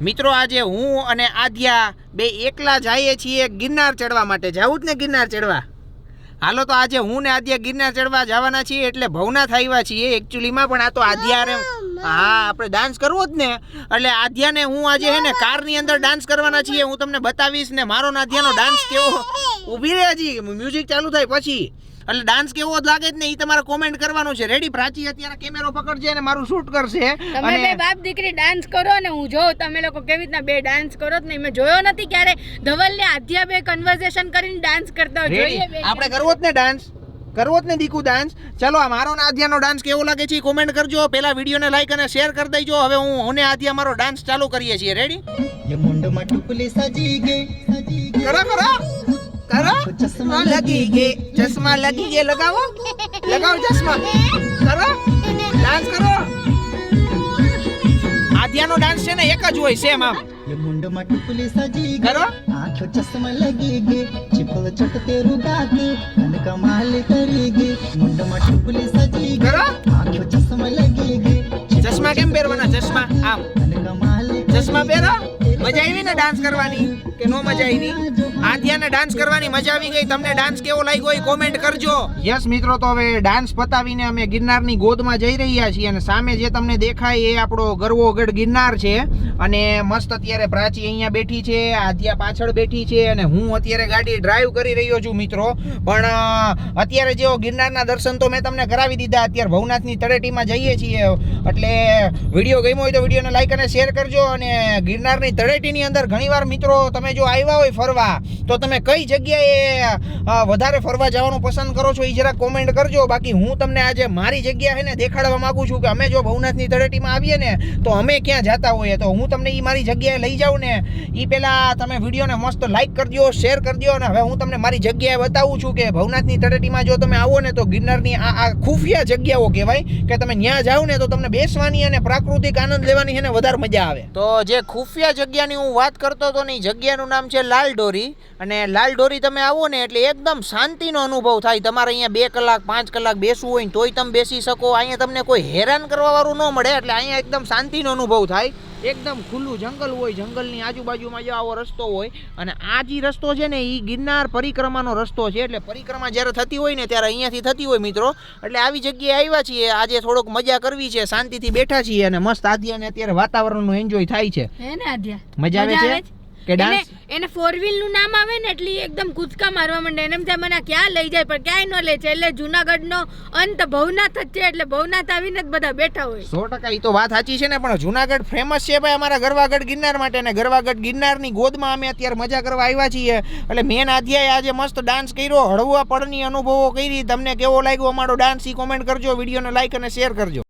મિત્રો આજે હું અને આધ્યા બે એકલા જઈએ છીએ ગિરનાર ચડવા માટે. જવું જ ને ગિરનાર ચડવા? હાલો તો આજે હું ને આધ્યા ગિરનાર ચડવા જવાના છીએ એટલે ભવનાથ આવ્યા છીએ એકચ્યુઅલીમાં પણ આ તો આધ્યા હા આપણે ડાન્સ કરવો જ ને. એટલે આધ્યાને હું આજે હે ને કારની અંદર ડાન્સ કરવાના છીએ. હું તમને બતાવીશ ને મારો આધ્યાનો ડાન્સ કેવો? ઊભી રહે હજી મ્યુઝિક ચાલુ થાય પછી. એટલે ડાન્સ કેવો લાગે જ ને એ તમારે કોમેન્ટ કરવાનું છે. રેડી પ્રાચી અત્યારે કેમેરો પકડજે અને મારું શૂટ કરશે. તમે બે બાપ દીકરી ડાન્સ કરો ને હું જો તમે લોકો કેવી રીતના બે ડાન્સ કરો ને મેં જોયો નથી ક્યારે. ધવલ ને આધ્યા બે કન્વર્ઝેશન કરીને ડાન્સ કરતા જોઈએ આપણે કરવો જ ને ડાન્સ કરવો જ ને દીકુ ડાન્સ ચલો આ મારો આધ્યાનો ડાન્સ કેવો લાગે છે કોમેન્ટ કરજો. પેલા વિડીયોને લાઈક અને શેર કરી દેજો. હવે હું ઓને આધ્યા મારો ડાન્સ ચાલુ કરીએ છીએ. રેડી કરો કરો. કરો ચશ્મા લગી ગે ચશ્મા લગી ગે લગાવો. લગાવો ચશ્મા. કરો. ડાન્સ કરો. આધ્યાનો ડાન્સ છે ને એક જ હોય સેમ આમ. મુંડમાં ટુકલી સજી કરો. આંખો ચશ્મા લગી ગે ચિપલ ચટતે રૂગાતી અને કમાલ કરી ગે મુંડમાં ટુકલી સજી કરો. આંખો ચશ્મા લગી ગે ચશ્મા કેમ પહેરવાના? ચશ્મા આમ. ચશ્મા પહેરો. મજા આવી ને ડાન્સ કરવાની? કે નો મજા આવી આધ્યાને ડાન્સ કરવાની મજા આવી ગઈ. તમને ડાન્સ કેવો લાગ્યો એ કોમેન્ટ કરજો. યસ મિત્રો, તો હવે ડાન્સ પતાવીને અમે ગિરનારની ગોદમાં જઈ રહ્યા છીએ અને સામે જે તમને દેખાય એ આપણો ગરવોગઢ ગિરનાર છે. અને મસ્ત અત્યારે પ્રાચી અહીંયા બેઠી છે આધ્યા પાછળ બેઠી છે અને હું અત્યારે ગાડી ડ્રાઈવ કરી રહ્યો છું, મિત્રો. પણ અત્યારે જેઓ ગિરનારના દર્શન તો મેં તમને કરાવી દીધા. અત્યારે ભવનાથની તળેટીમાં જઈએ છીએ. એટલે વીડિયો ગમ્યો હોય તો વિડીયોને લાઈક અને શેર કરજો. અને ગિરનારની તળેટીની અંદર ઘણીવાર મિત્રો તમે જો આવ્યા હોય ફરવા તો તમે કઈ જગ્યાએ વધારે ફરવા જવાનું પસંદ કરો છો એ જરા કોમેન્ટ કરજો. બાકી હું તમને આજે મારી જગ્યા ને દેખાડવા માંગુ છું કે અમે જો ભવનાથની તળેટીમાં આવીએ ને, તો અમે ક્યાં જતા હોઈએ? તો હું તમને એ મારી જગ્યાએ લઈ જાઉં ને એ પહેલાં તમે વિડીયોને મસ્ત લાઈક કરજો શેર કરજો અને હવે હું તમને મારી જગ્યાએ બતાવું છું કે ભવનાથની તળેટીમાં જો તમે આવો ને, તો ગિરનારની આ આ ખુફિયા જગ્યાઓ કહેવાય કે તમે ત્યાં જાઓ ને, તો તમને બેસવાની અને પ્રાકૃતિક આનંદ લેવાની છે ને વધારે મજા આવે. તો જે ખુફિયા જગ્યાની હું વાત કરતો હતો ને એ જગ્યાનું નામ છે લાલ ડોરી. અને લાલ ડોરી તમે આવો ને એટલે એકદમ શાંતિનો અનુભવ થાય. તમારે અહીંયા બે કલાક પાંચ કલાક બેસવું હોય ને તોય તમે બેસી શકો. અહીંયા તમને કોઈ હેરાન કરવા વાળું ન મળે એટલે અહીંયા એકદમ શાંતિનો અનુભવ થાય. એકદમ ખુલ્લું જંગલ હોય જંગલની આજુબાજુમાં જો આવો રસ્તો હોય. અને આ જે રસ્તો છે ને એ ગિરનાર પરિક્રમાનો રસ્તો છે. એટલે પરિક્રમા જ્યારે થતી હોય ને ત્યારે અહીંયાથી થતી હોય મિત્રો. એટલે આવી જગ્યાએ આવ્યા છીએ. આજે થોડોક મજા કરવી છે. શાંતિથી બેઠા છીએ અને મસ્ત આદ્યાને અત્યારે વાતાવરણનું એન્જોય થાય છે. ને આધ્યા મજા આવે છે? કે ડાન્સ એને ફોર વ્હીલનું નામ આવે ને એટલે એકદમ કૂદકા મારવા માંડે. એને એમ થાય મને ક્યાં લઈ જાય? પણ ક્યાંય ન લે છે. એટલે જુનાગઢ નો અંત ભવનાથ જ છે એટલે ભવનાથ આવીને જ બધા બેઠા હોય. સો ટકા એ તો વાત સાચી છે ને પણ જુનાગઢ ફેમસ છે ભાઈ અમારા ગરવાગઢ ગિરનાર માટે ને ગરવાગઢ ગિરનારની ગોદમાં અમે અત્યારે મજા કરવા આવ્યા છીએ. એટલે મેન આધ્યાય આજે મસ્ત ડાન્સ કર્યો હળવા પડની અનુભવો કરી. તમને કેવો લાગ્યો અમારો ડાન્સ એ કોમેન્ટ કરજો વિડીયોને લાઈક અને શેર કરજો.